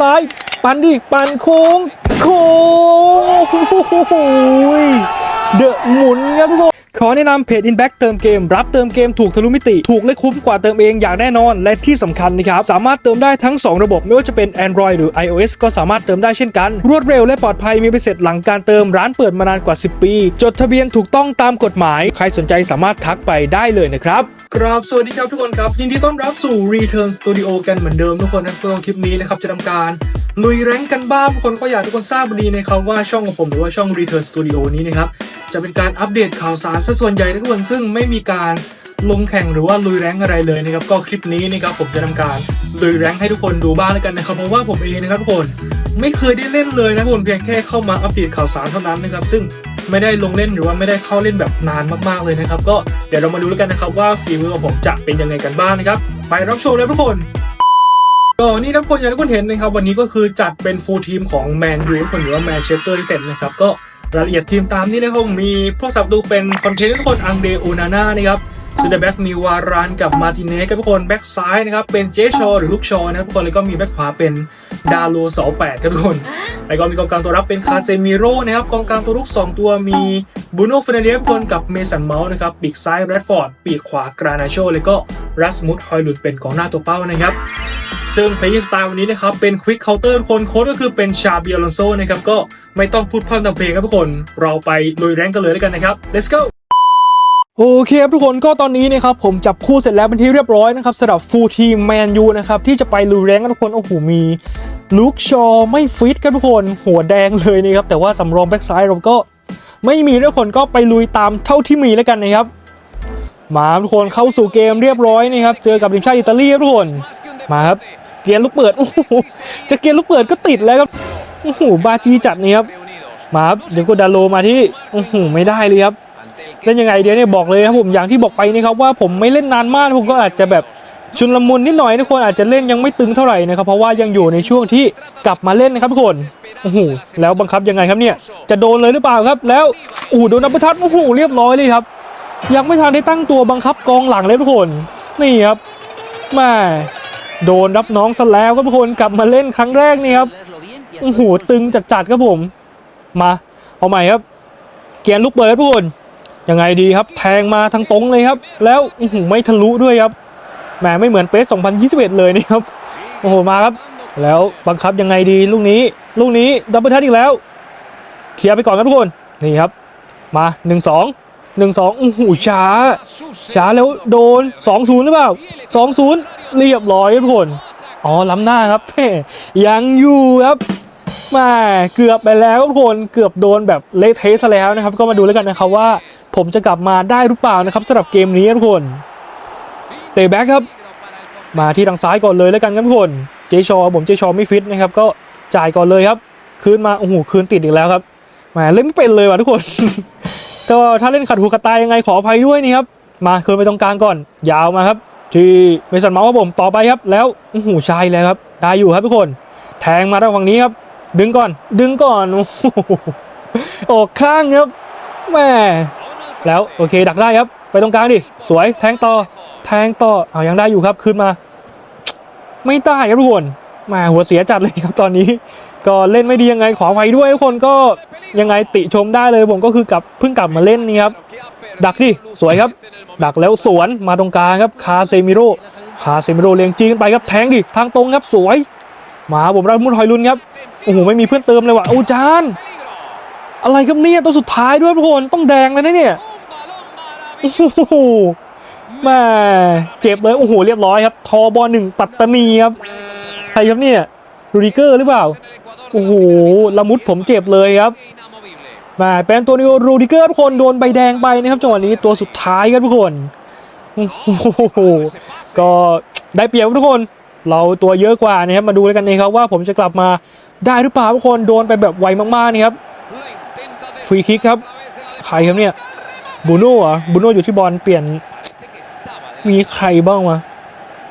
ซ้าย ปันดิปันโค้งโค้งโอ้ยเดอะหมุนครับทุกคน ขอแนะนำเพจ Inback เติมเกม รับเติมเกมถูกทะลุมิติ ถูกและคุ้มกว่าเติมเองอย่างแน่นอน และที่สำคัญนะครับ สามารถเติมได้ทั้ง 2 ระบบไม่ว่าจะเป็น Android หรือ iOS ก็สามารถเติมได้เช่นกัน รวดเร็วและปลอดภัยมีไปเสร็จหลังการเติมร้านเปิดมานานกว่า 10 ปี จดทะเบียนถูกต้องตามกฎหมาย ใครสนใจสามารถทักไปได้เลยนะครับครับสวัสดีครับทุกคนครับยินดีต้อนรับสู่ Return Studio กันเหมือนเดิมทุกคนนะเพื่อคลิปนี้นะครับจะทำการลุยแรงกันบ้างทุกคนก็อยากทุกคนทราบดีนะครับว่าช่องของผมหรือว่าช่อง Return Studio นี้นะครับจะเป็นการอัปเดตข่าวสารซะส่วนใหญ่ทุกคนซึ่งไม่มีการลงแข่งหรือว่าลุยแรงอะไรเลยนะครับก็คลิปนี้นะครับผมจะทำการลุยแรงให้ทุกคนดูบ้างแล้วกันนะครับเพราะว่าผมเองนะครับทุกคนไม่เคยได้เล่นเลยนะทุกคนเพียงแค่เข้ามาอัปเดตข่าวสารเท่านั้นนะครับซึ่งไม่ได้ลงเล่นหรือว่าไม่ได้เข้าเล่นแบบนานมากๆเลยนะครับก็เดี๋ยวเรามาดูแล้วกันนะครับว่าฝีมือของผมจะเป็นยังไงกันบ้างนะครับไปรับชมเลยทุกคนก็นี่ทุกคนอย่างที่ทุกคนเห็นนะครับวันนี้ก็คือจัดเป็นฟูลทีมของแมนยูคนหรือว่าแมนเชสเตอร์ยูไนเต็ดนะครับก็ รายละเอียดทีมตามนี้นะครับมีพวกสับดูเป็นคอนเทนต์ทุกคนอังเดโอนาน่านะครับ เซูเดอร์แบ็กมีวารานกับมาติเนสครับทุกคนแบ็กซ้ายนะครับเป็นเจชอหรือลูกชอนะครับทุกคนแล้วก็มีแบ็กขวาเป็นดาโลเสาแปดครับทุกคนแล้วก็มีกองกลางตัวรับเป็นคาเซมิโร่นะครับกองกลางตัวรุกสองตัวมีบูโน่เฟรนเดสคนกับเมสันเมาส์นะครับปีกซ้ายแรดฟอร์ดปีกขวากรานาโชแล้วก็รัสมุดฮอยลุดเป็นกองหน้าตัวเป้านะครับซึ่งเพลย์สไตล์วันนี้นะครับเป็นควิกเคาน์เตอร์คนโค้ดก็คือเป็นชาบิอลอนโซนะครับก็ไม่ต้องพูดพร่ำทำเพลงครับทุกคน เราไปลุยแรงกันเลยแล้วกันนะครับ let's go โอเคครับทุกคนก็ตอนนี้นะครับผมจับคู่เสร็จแล้วเป็นที่เรียบร้อยนะครับสำหรับฟูลทีมแมนยูนะครับที่จะไปลุยแรงกันทุกคนโอ้โหมีลูกชอไม่ฟิตครับทุกคนหัวแดงเลยนะครับแต่ว่าสำรองแบ็กซ้ายเราก็ไม่มีทุกคนก็ไปลุยตามเท่าที่มีแล้วกันนะครับ มาครับทุกคนเข้าสู่เกมเรียบร้อยนะครับเจอกับทีมชาติอิตาลีครับทุกคนมาครับเกียร์ลูกเปิดโอ้โหจะเกียร์ลูกเปิดก็ติดแล้วครับโอ้โหบาจีจัดนี่ครับมาครับเดี๋ยวกดดาโลมาที่โอ้โหไม่ได้เลยครับ เล่นยังไงเดี๋ยวเนี่ยบอกเลยครับผมอย่างที่บอกไปนี่ครับว่าผมไม่เล่นนานมากผมก็อาจจะแบบชุนลมุนนิดหน่อยทุกคนอาจจะเล่นยังไม่ตึงเท่าไหร่นะครับเพราะว่ายังอยู่ในช่วงที่กลับมาเล่นนะครับทุกคนโอ้โหแล้วบังคับยังไงครับเนี่ยจะโดนเลยหรือเปล่าครับ แล้วโอ้โหโดนนับประทัดโอ้โหเรียบร้อยเลยครับ ยังไม่ทันได้ตั้งตัวบังคับกองหลังเลยทุกคนนี่ครับแม่โดนรับน้องซะแล้วครับทุกคนกลับมาเล่นครั้งแรกนี่ครับโอ้โหตึงจัดๆครับผม มาเอาใหม่ครับ เกียร์ลูกเปิดครับทุกคน ยังไงดีครับแทงมาทางตรงเลยครับ แล้วไม่ทะลุด้วยครับแหมไม่เหมือนเปส2021 เลยนี่ครับโอ้โหมาครับ แล้วบังคับยังไงดีลูกนี้ ลูกนี้ดับเบิลทัชอีกแล้ว เคลียร์ไปก่อนครับทุกคนนี่ครับ มา 1 2 1 2โอ้โหช้า ช้าแล้วโดน 2-0 หรือเปล่า 2-0 เรียบร้อยครับทุกคนอ๋อล้ำหน้าครับยังอยู่ครับมาเกือบไปแล้วครับทุกคนเกือบโดนแบบเละเทะซะแล้วนะครับ ก็มาดูแล้วกันนะครับว่า ผมจะกลับมาได้หรือเปล่านะครับสำหรับเกมนี้ทุกคนเตะแบ็คครับ มาที่ทางซ้ายก่อนเลยแล้วกันครับทุกคนเจชอผมเจชอไม่ฟิตนะครับก็จ่ายก่อนเลยครับ คืนมาโอ้โหคืนติดอีกแล้วครับแหมเล่นไม่เป็นเลยว่ะทุกคนก็ถ้าเล่นขัดหูขัดตายยังไงขออภัยด้วยนี่ครับมาคืนไปตรงกลางก่อน ยาวมาครับ ที่เมสันเมาส์ครับผมต่อไปครับ แล้วโอ้โหชายแล้วครับได้อยู่ครับทุกคน แทงมาทางฝั่งนี้ครับ ดึงก่อน ดึงก่อนโอ้โหออกข้างครับแม่ แล้วโอเค ดักได้ครับ ไปตรงกลางดิ สวยแทงต่อ แทงต่อเอายังได้อยู่ครับขึ้นมา ไม่ได้ครับทุกคนมาหัวเสียจัดเลยครับตอนนี้ ก็เล่นไม่ดียังไงขออภัยด้วยทุกคนก็ยังไงติชมได้เลยผมก็คือกลับเพิ่งกลับมาเล่นนี่ครับดักดิสวยครับ ดักแล้วสวนมาตรงกลางครับคาเซมิโร่คาเซมิโร่เลียงจีนไปครับแทงดิทางตรงครับสวย มาผมรัฐมุดหอยลุนครับโอ้โหไม่มีเพื่อนเติมเลยว่ะโอ้จานอะไรครับเนี่ยตัวสุดท้ายด้วยทุกคนต้องแดงเลยนะเนี่ย โอ้โหแม่เจ็บเลย โอ้โห เรียบร้อยครับ ทอบอลหนึ่งปัตตานีครับ ใครครับเนี่ยรูดิเกอร์หรือเปล่า โอ้โหละมุดผมเจ็บเลยครับ มาเป็นตัวนิโอรูดิเกอร์ทุกคนโดนใบแดงไปนะครับจังหวะนี้ตัวสุดท้ายครับทุกคนโอ้โหก็ได้เปรียบครับทุกคน เราตัวเยอะกว่านะครับมาดูแล้วกันเองครับว่าผมจะกลับมาได้หรือเปล่าทุกคนโดนไปแบบไวมากๆนี่ครับฟรีคิกครับ ใครครับเนี่ย บูโน่เหรอบูโน่อยู่ที่บอลเปลี่ยน มีใครบ้างวะ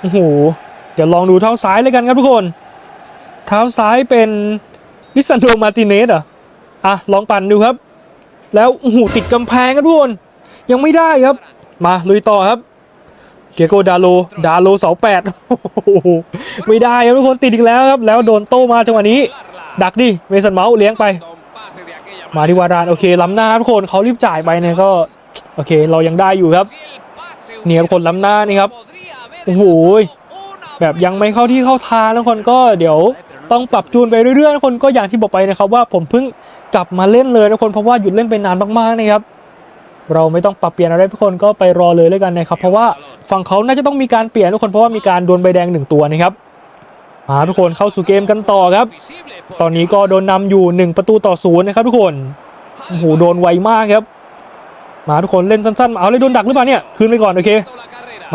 โอ้โหเดี๋ยวลองดูเท้าซ้ายเลยกันครับทุกคน เท้าซ้ายเป็นนิสันโดมาติเนสเหรออะลองปั่นดูครับ แล้วโอ้โหติดกำแพงครับทุกคน ยังไม่ได้ครับ มาลุยต่อครับเกียโกดาโลดาโลเสาแปดโอ้โหไม่ได้ครับทุกคนติดอีกแล้วครับ แล้วโดนโต้มาจังหวะนี้ ดักดิเมสันเมาส์เลี้ยงไป มาที่วารานโอเคล้ำหน้าครับทุกคนเขารีบจ่ายไปเนี่ยก็ โอเค เรายังได้อยู่ครับเนี่ยครับคนล้ำหน้านี่ครับโอ้โหแบบยังไม่เข้าที่เข้าทางทุกคนก็เดี๋ยวต้องปรับจูนไปเรื่อยๆทุกคนก็อย่างที่บอกไปนะครับว่าผมเพิ่งกลับมาเล่นเลยทุกคนเพราะว่าหยุดเล่นไปนานมากๆนะครับเราไม่ต้องปรับเปลี่ยนอะไรทุกคนก็ไปรอเลยแล้วกันนะครับ เพราะว่าฝั่งเขาน่าจะต้องมีการเปลี่ยนทุกคนเพราะว่ามีการโดนใบแดงหนึ่งตัวนะครับมาทุกคนเข้าสู่เกมกันต่อครับ ตอนนี้ก็โดนนำอยู่ 1 ประตูต่อศูนย์นะครับทุกคนโอ้โหโดนไวมากครับ มาทุกคนเล่นสั้นๆมาเอาเลยโดนดักหรือเปล่าเนี่ยคืนไปก่อนโอเค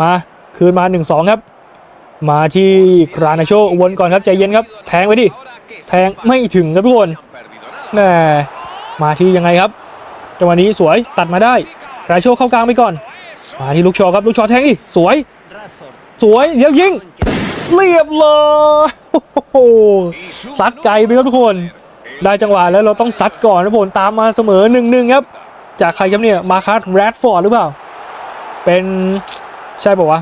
มาคืนมา 1-2 ครับ มาที่กรานาโชวนก่อนครับใจเย็นครับแทงไปดิแทงไม่ถึงครับทุกคนแหมมาที่ยังไงครับจังหวะนี้สวยตัดมาได้กรานาโชเข้ากลางไปก่อน มาที่ลูกชอครับลูกชอแทงดิสวย สวยเดี๋ยวยิงเรียบร้อยซัดไกลไปครับทุกคน ได้จังหวะแล้วเราต้องซัดก่อนนะผมตามมาเสมอหนึ่งหนึ่งครับ จากใครครับเนี่ย มาคัสแรดฟอร์ดหรือเปล่า เป็นใช่ป่าวะ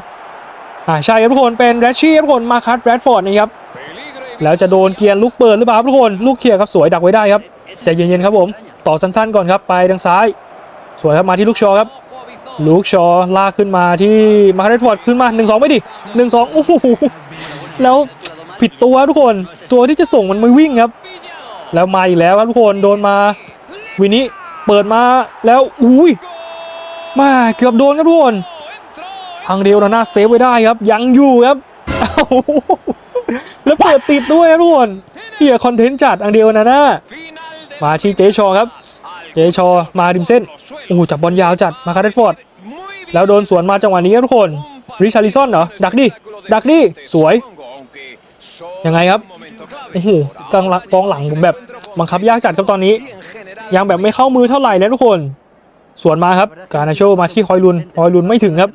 อ่าใช่ครับทุกคนเป็นแรชชี่ครับทุกคนมาคัสแรดฟอร์ดนะครับแล้วจะโดนเกียร์ลูกเปิดหรือเปล่าครับทุกคนลูกเคลียร์ครับสวยดักไว้ได้ครับใจเย็นๆครับผม ต่อสั้นๆก่อนครับไปทางซ้าย สวยครับมาที่ลูกชอครับ ลูกชอลากขึ้นมาที่มาคัสแรดฟอร์ดขึ้นมา 1 2 ไม่ดิ 1 2โอ้โหแล้วผิดตัวทุกคนตัวที่จะส่งมันไม่วิ่งครับ แล้วมาอีกแล้วครับทุกคนโดนมาวินิ เปิดมาแล้วอุ้ยมาเกือบโดนครับทุกคนพังเดียวนะน่าเซฟไว้ได้ครับ ยังอยู่ครับแล้วเปิดติดด้วยครับทุกคนเฮียคอนเทนต์จัดอังเดียวนะนะมาที่เจชอครับ เจชอมาริมเส้นโอ้โหจับบอลยาวจัดมาคาร์เดฟอร์ดแล้วโดนสวนมาจังหวะนี้ครับทุกคนริชาริซอนเหรอดักดิดักดิสวยยังไงครับโอ้โหกองหลังกองหลังผมแบบบังคับยากจัดครับตอนนี้ ยังแบบไม่เข้ามือเท่าไหร่นะทุกคน สวนมาครับ กานาโชมาที่ฮอยลุนฮอยลุนไม่ถึงครับ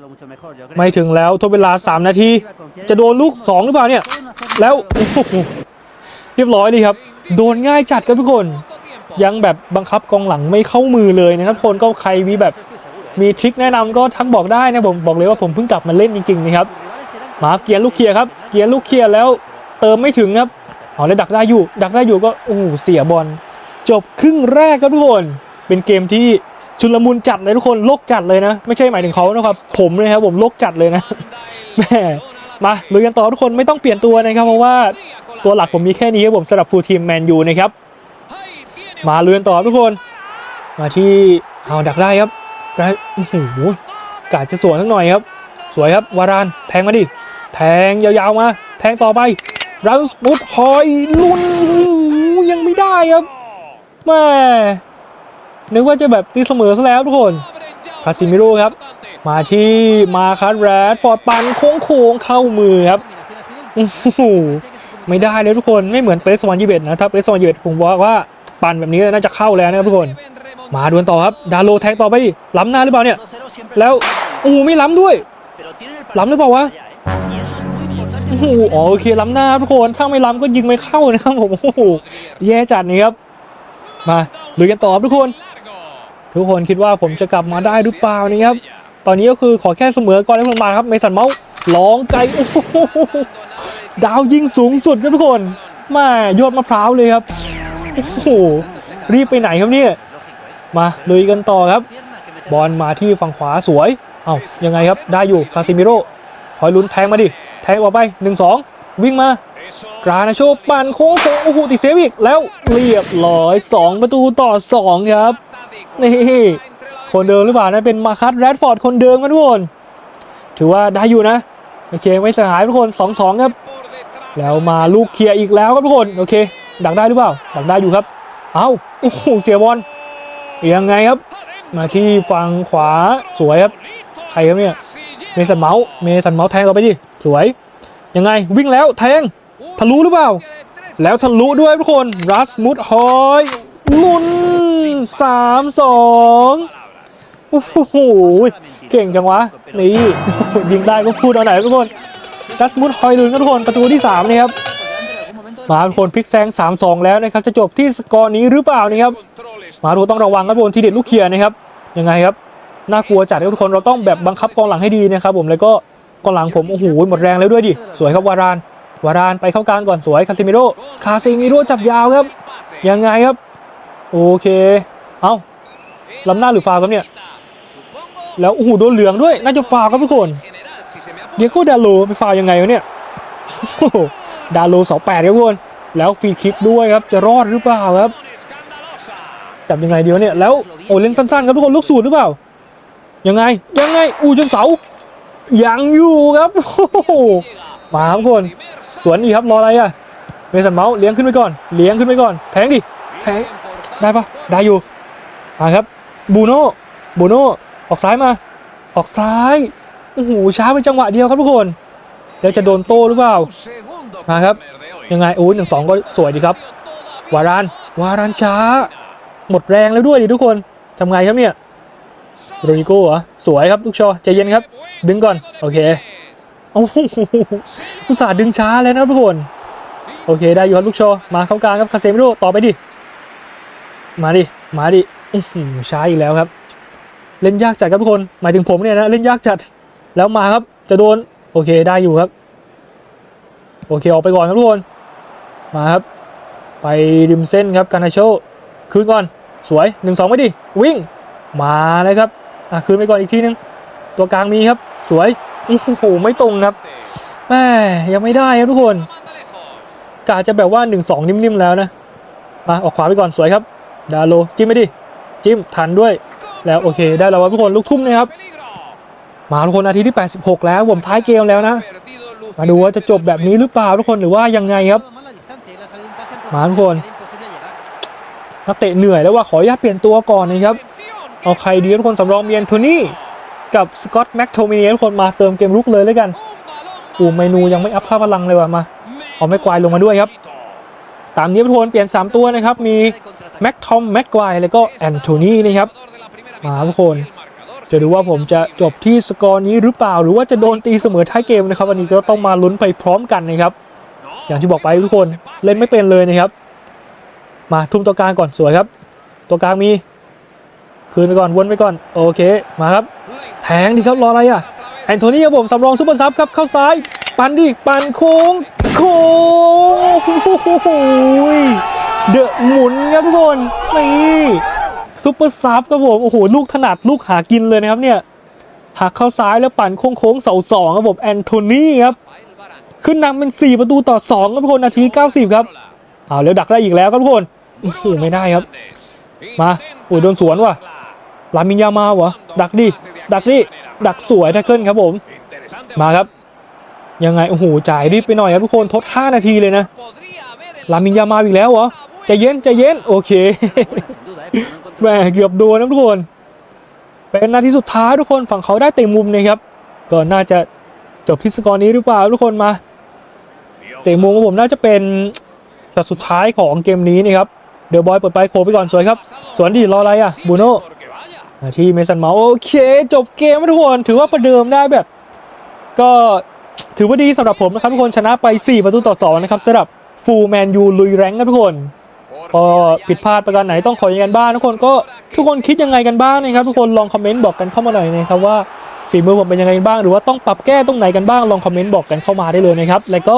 ไม่ถึงแล้วทดเวลา 3 นาที จะโดนลูก 2 หรือเปล่าเนี่ย แล้วเรียบร้อยเลยครับ โดนง่ายจัดครับทุกคน ยังแบบบังคับกองหลังไม่เข้ามือเลยนะครับทุกคนก็ใครมีแบบมีทริคแนะนำก็ทักบอกได้นะผมบอกเลยว่าผมเพิ่งกลับมาเล่นจริงๆนะครับมาเกียร์ลูกเคียร์ครับ เกียร์ลูกเคียร์แล้วเติมไม่ถึงครับเอแล้วดักได้อยู่ ดักได้อยู่ก็โอ้โหเสียบอล จบครึ่งแรกครับทุกคน เป็นเกมที่ชุลมุนจัดเลยทุกคนโลกจัดเลยนะ ไม่ใช่หมายถึงเขานะครับผมเลยครับผมโลกจัดเลยนะแม่มาลุยกันต่อทุกคนไม่ต้องเปลี่ยนตัวนะครับ เพราะว่าตัวหลักผมมีแค่นี้ครับผมสำหรับฟูลทีมแมนยูนะครับมาลุยกันต่อทุกคน มาที่เอาดักได้ครับได้โอ้โหกาดจะสวนสักหน่อยครับ สวยครับวารานแทงมาดิแทงยาวๆมา แทงต่อไปราสมุดหอยลุนยังไม่ได้ครับ แม่นึกว่าจะแบบตีเสมอซะแล้วทุกคนคาซิมิโร่ครับ มาที่มาคัสแรดฟอร์ดปันโค้งๆเข้ามือครับโอ้โหไม่ได้เลยทุกคนไม่เหมือนเปสวันยีเบตนะถ้าเปสวันยีเบตผมบอกว่าปั่นแบบนี้น่าจะเข้าแล้วนะครับทุกคน มาดวลต่อครับ ดาโลแทงต่อไปดิล้ำหน้าหรือเปล่าเนี่ย แล้วโอ้ไม่ล้ำด้วยล้ำหรือเปล่าวะโอ้โหอ๋อโอเคล้ำหน้าทุกคนถ้าไม่ล้ำก็ยิงไม่เข้านะครับผมโอ้โหแย่จัดนี่ครับ มาลุยกันต่อครับทุกคน ทุกคนคิดว่าผมจะกลับมาได้หรือเปล่านี่ครับ ตอนนี้ก็คือขอแค่เสมอก่อนให้มันมาครับเมสันเมาส์ร้องไกลโอ้โหดาวยิงสูงสุดครับทุกคนมายอดมะพร้าวเลยครับโอ้โหรีบไปไหนครับเนี่ยมาลุยกันต่อครับ บอลมาที่ฝั่งขวาสวย เอ้ายังไงครับได้อยู่คาซิมิโร่คอยลุ้นแทงมาดิแทงออกไป 1-2 วิ่งมา กรานาโชปั่นโค้งโค้งโอ้โหติดเซฟอีกแล้วเรียบร้อย 2 ประตูต่อ 2 ครับ นี่ คนเดิมหรือเปล่านะเป็นมาคัสแรดฟอร์ดคนเดิมกันทุกคนถือว่าได้อยู่นะ โอเคไม่เสียหายทุกคน 2-2 ครับ แล้วมาลูกเคลียร์อีกแล้วครับทุกคนโอเค ดักได้หรือเปล่า ดักได้อยู่ครับ เอ้าโอ้โหเสียบอลยังไงครับ มาที่ฝั่งขวาสวยครับ ใครครับเนี่ยเมสันเมาส์เมสันเมาส์แทงออกไปดิสวยยังไงวิ่งแล้วแทง ทะลุหรือเปล่า แล้วทะลุด้วยทุกคนรัสมุดฮอยลุนสามสองโอ้โหเก่งจังวะ นี่ ยิงได้ก็พูดเอาไหนทุกคนรัสมุดฮอยลุนทุกคนประตูที่3นี่ครับมาทุกคนพลิกแซง 3-2 แล้วนะครับ จะจบที่สกอร์นี้หรือเปล่านี่ครับ มาดูต้องระวังครับทุกคนทีเด็ดลูกเขียนะครับยังไงครับน่ากลัวจัดทุกคนเราต้องแบบบังคับกองหลังให้ดีนะครับผมแล้วก็กองหลังผมโอ้โหหมดแรงแล้วด้วยดิสวยครับวาราน วารานไปเข้ากลางก่อนสวยคาซิมิโร่คาซิมิโร่จับยาวครับ ยังไงครับ โอเค เอาล้ำหน้าหรือฟาวครับเนี่ย แล้วโอ้โหโดนเหลืองด้วย น่าจะฟาวครับทุกคนเดียโก้ดาโลไปฟาวยังไงวะเนี่ยดาโลสองแปดครับทุกคนแล้วฟรีคิกด้วยครับ จะรอดหรือเปล่าครับ จับยังไงเดียวเนี่ย แล้วโอ้เล่นสั้นๆครับทุกคนลูกสูตรหรือเปล่า ยังไง ยังไง อู้จนเสา ยังอยู่ครับมาครับทุกคน สวนอีกครับรออะไรอะเมสันเมาส์เลี้ยงขึ้นไปก่อนเลี้ยงขึ้นไปก่อน แทงดิแทงได้ปะได้อยู่มาครับบูโน่บูโน่ออกซ้ายมา ออกซ้ายโอ้โหช้าไปจังหวะเดียวครับทุกคนแล้วจะโดนโต้หรือเปล่ามาครับ ยังไงโอ้ยหนึ่งสองก็สวยดีครับ วารานวารานช้า หมดแรงแล้วด้วยดิทุกคนทำไงครับเนี่ยโรนิโก้เหรอสวยครับลูกชอใจเย็นครับ ดึงก่อน โอเค โอ้โหอุตส่าห์ดึงช้าแล้วนะทุกคน โอเคได้อยู่ครับลูกโชมาเข้ากลางครับคาเซมิโร่ต่อไปดิ มาดิ มาดิช้าอีกแล้วครับ เล่นยากจัดครับทุกคน หมายถึงผมเนี่ยนะเล่นยากจัด แล้วมาครับจะโดน โอเคได้อยู่ครับ โอเคออกไปก่อนครับทุกคน มาครับ ไปริมเส้นครับการนาโชคืนก่อน สวย1นสองไปดิ วิ่ง มาเลยครับ อะคืนไปก่อนอีกทีนึง ตัวกลางมีครับ สวย โอ้โหไม่ตรงครับแม่ยังไม่ได้ครับทุกคนกาจะแบบว่า 1 2 นิ่มๆแล้วนะ มาออกขวาไปก่อนสวยครับ ดาโลจิ้มไปดิ จิ้มทันด้วย แล้วโอเค ได้แล้วครับทุกคนลูกทุ่มนะครับ มาทุกคนนาทีที่ 86 แล้วผมท้ายเกมแล้วนะ มาดูว่าจะจบแบบนี้หรือเปล่าทุกคนหรือว่ายังไงครับ มาทุกคนนักเตะเหนื่อยแล้วว่าขออนุญาตเปลี่ยนตัวก่อนนะครับ เอาใครดีทุกคนสำรองเมียนโทนี่ กับสกอตแม็กโทมินีทุกคนมาเติมเกมรุกเลยแล้วกันอูเมนูยังไม่อัพค่าพลังเลยว่ะมาเอาแม็กควายลงมาด้วยครับ ตามนี้ทุกคนเปลี่ยน 3 ตัวนะครับ มีแม็กทอมแม็กควายแล้วก็แอนโทนีนะครับ มาทุกคนจะดูว่าผมจะจบที่สกอร์นี้หรือเปล่า หรือว่าจะโดนตีเสมอท้ายเกมนะครับวันนี้ก็ต้องมาลุ้นไปพร้อมกันนะครับ อย่างที่บอกไปทุกคนเล่นไม่เป็นเลยนะครับ มาทุ่มตัวกลางก่อนสวยครับ ตัวกลางมี คืนไปก่อนวนไปก่อนโอเคมาครับ แทงดีครับรออะไรอะแอนโทนีครับผมสำรองซุปเปอร์ซับครับเข้าซ้าย ปันดิปันโค้งโค้งโอ้โหเดอะหมุนครับทุกคนนี่ซุปเปอร์ซับครับผมโอ้โหลูกถนัดลูกหากินเลยนะครับเนี่ยหักเข้าซ้ายแล้วปั่นโค้งโค้งๆเสาสองครับผมแอนโทนีครับขึ้นนำเป็น 4 ประตูต่อ2ครับทุกคนนาที90 ครับเอาแล้วดักได้อีกแล้วครับทุกคนโอ้โหไม่ได้ครับ มาโอ้ยโดนสวนว่ะ ลามินยามาวะดักดิดักดิดักสวยแท็กเกิลครับผม มาครับ ยังไงโอ้โหจ่ายรีบไปหน่อยครับทุกคนทด 5 นาทีเลยนะลามินยามาอีกแล้วเหรอใจเย็นใจเย็นโอเคแหม่เกือบโดนนะทุกคน เป็นนาทีสุดท้ายทุกคนฝั่งเขาได้เต็มมุมนะครับก็น่าจะจบที่สกอร์นี้หรือเปล่าทุกคนมาเตะมุมของผมน่าจะเป็นช็อตสุดท้ายของเกมนี้นี่ครับเดี๋ยวบอยเปิดไปโคไปก่อนสวยครับ สวนดีรออะไรอะบูโน่มา ที่เมสันเมาโอเค จบเกมทุกคนถือว่าประเดิมได้แบบ ก็ถือว่าดีสำหรับผมนะครับทุกคนชนะไป 4 ประตูต่อ 2 นะครับสำหรับฟูลแมนยูลุยแรงครับทุกคนพอผิดพลาดประการไหนต้องขออยังไงกันบ้างทุกคนก็ทุกคนคิดยังไงกันบ้างนะครับ ทุกคนลองคอมเมนต์บอกกันเข้ามาหน่อยนะครับว่าฝีมือผมเป็นยังไงบ้าง หรือว่าต้องปรับแก้ตรงไหนกันบ้างลองคอมเมนต์บอกกันเข้ามาได้เลยนะครับแล้วก็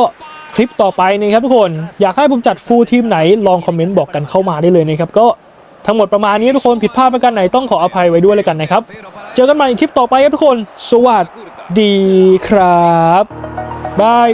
คลิปต่อไปนะครับทุกคนอยากให้ผมจัดฟูลทีมไหนลองคอมเมนต์บอกกันเข้ามาได้เลยนะครับก็ ทั้งหมดประมาณนี้ทุกคนผิดพลาดประการไหนต้องขออภัยไว้ด้วยเลยกันนะครับ เจอกันใหม่คลิปต่อไปครับทุกคน สวัสดีครับบาย